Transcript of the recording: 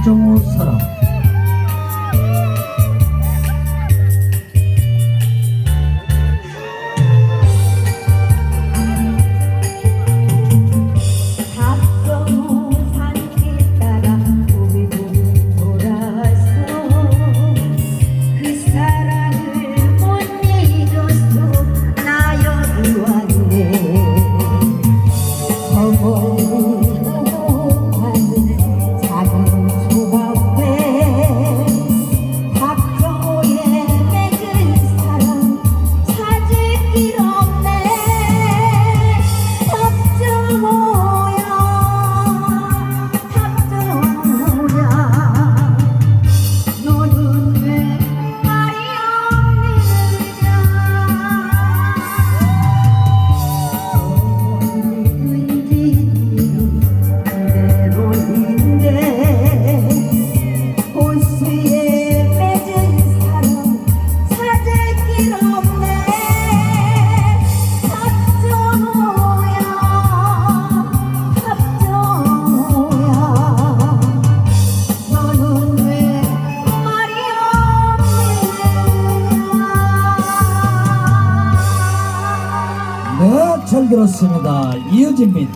박정호 사랑 Oh, oh, oh. 그렇습니다. 이어집니다.